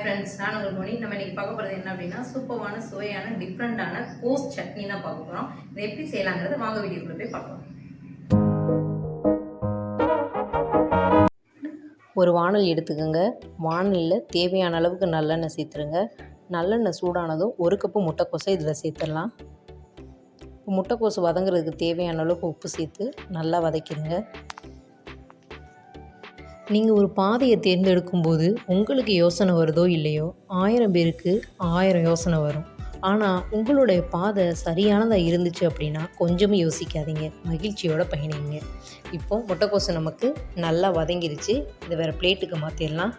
Friends நான் உங்கள் மணி நம்ம இன்றைக்கி பார்க்க போகிறது என்ன அப்படின்னா சூப்பரான சுவையான டிஃப்ரெண்ட்டான கோஸ் சட்னி தான் பார்க்க போகிறோம் இதை எப்படி செய்யலாங்கிறத வாங்க வீடியோக்குள்ளே போய் பார்க்கலாம். ஒரு வாணல் எடுத்துக்கோங்க. வானலில் தேவையான அளவுக்கு நல்லெண்ணெய் சேர்த்துருங்க. நல்லெண்ணெய் சூடானதும் ஒரு கப்பு முட்டைக்கோஸை இதில் சேர்த்துடலாம். முட்டைக்கோசு வதங்குறதுக்கு தேவையான அளவுக்கு உப்பு சேர்த்து நல்லா வதக்கிடுங்க. நீங்கள் ஒரு பாதையை தேர்ந்தெடுக்கும்போது உங்களுக்கு யோசனை வருதோ இல்லையோ? ஆயிரம் பேருக்கு ஆயிரம் யோசனை வரும். ஆனால் உங்களுடைய பாதை சரியானதாக இருந்துச்சு அப்படின்னா கொஞ்சமும் யோசிக்காதீங்க. மகிழ்ச்சியோட பயணிங்க. இப்போ முட்டைக்கோசு நமக்கு நல்லா வதங்கிருச்சு. இதை வேறு பிளேட்டுக்கு மாற்றிடலாம்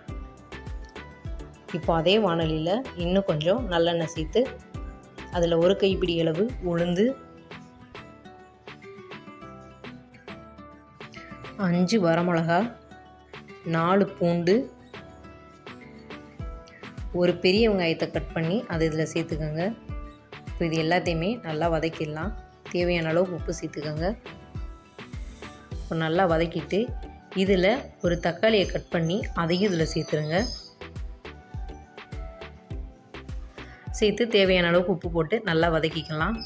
இப்போ அதே வானொலியில் இன்னும் கொஞ்சம் நல்லெண்ணெய் சேர்த்து அதில் ஒரு கைப்பிடி அளவு உளுந்து அஞ்சு வரமிளகா நாலு பூண்டு ஒரு பெரிய வெங்காயத்தை கட் பண்ணி அதை இதில் சேர்த்துக்கோங்க. இப்போ இது எல்லாத்தையுமே நல்லா வதக்கிடலாம். தேவையான அளவு உப்பு சேர்த்துக்கோங்க. இப்போ நல்லா வதக்கிட்டு இதில் ஒரு தக்காளியை கட் பண்ணி அதையும் இதில் சேர்த்துருங்க. சேர்த்து தேவையான அளவுக்கு உப்பு போட்டு நல்லா வதக்கிக்கலாம்.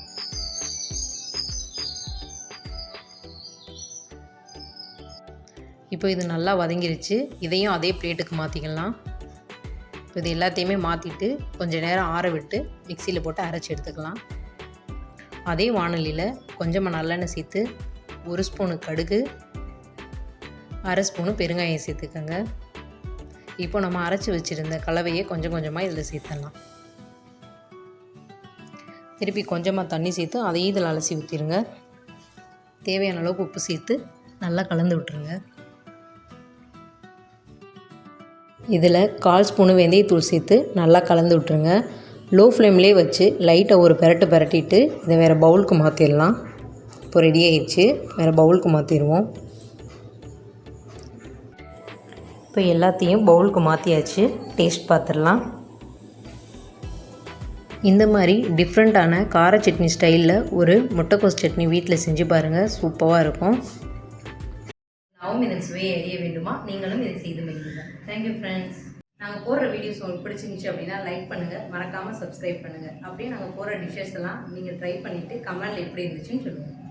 இப்போ இது நல்லா வதங்கிருச்சு. இதையும் அதே பிளேட்டுக்கு மாற்றிக்கலாம் இப்போ இது எல்லாத்தையுமே மாற்றிட்டு கொஞ்சம் நேரம் ஆற விட்டு மிக்சியில் போட்டு அரைச்சி எடுத்துக்கலாம். அதே வானொலியில் கொஞ்சமாக நல்லெண்ணெய் சேர்த்து ஒரு ஸ்பூனு கடுகு அரை ஸ்பூனு பெருங்காயம் சேர்த்துக்கோங்க. இப்போ நம்ம அரைச்சி வச்சுருந்த கலவையை கொஞ்சம் கொஞ்சமாக இதில் சேர்த்துடலாம். திருப்பி கொஞ்சமாக தண்ணி சேர்த்து அதையும் இதில் அலசி ஊற்றிடுங்க தேவையான அளவுக்கு உப்பு சேர்த்து நல்லா கலந்து விட்டுருங்க. இதில் கால் ஸ்பூனு வெந்தயத்தூள் சேர்த்து நல்லா கலந்து விட்ருங்க லோ ஃப்ளேம்லேயே வச்சு லைட்டை ஒரு பெரட்டு பெரட்டிட்டு இதை வேறு பவுலுக்கு மாற்றிடலாம் இப்போ ரெடி ஆயிடுச்சு. வேறு பவுலுக்கு மாற்றிடுவோம் இப்போ எல்லாத்தையும் பவுலுக்கு மாற்றியாச்சு டேஸ்ட் பார்த்துடலாம். இந்த மாதிரி டிஃப்ரெண்ட்டான கார சட்னி ஸ்டைலில் ஒரு முட்டைக்கோஸ் சட்னி வீட்டில் செஞ்சு பாருங்கள் சூப்பராக இருக்கும். நாவும் இதன் சுவையை அறிய வேண்டுமா? நீங்களும் இதை செய்து மகிழுங்கள் தேங்க்யூ ஃப்ரெண்ட்ஸ் நாங்கள் போடுற வீடியோஸ் உங்களுக்கு பிடிச்சிருந்துச்சு அப்படின்னா லைக் பண்ணுங்கள் மறக்காமல் சப்ஸ்கிரைப் பண்ணுங்கள் அப்படியே நாங்கள் போடுற டிஷ்ஷஸ் எல்லாம் நீங்கள் ட்ரை பண்ணிவிட்டு கமெண்டில் எப்படி இருந்துச்சுன்னு சொல்லுங்கள்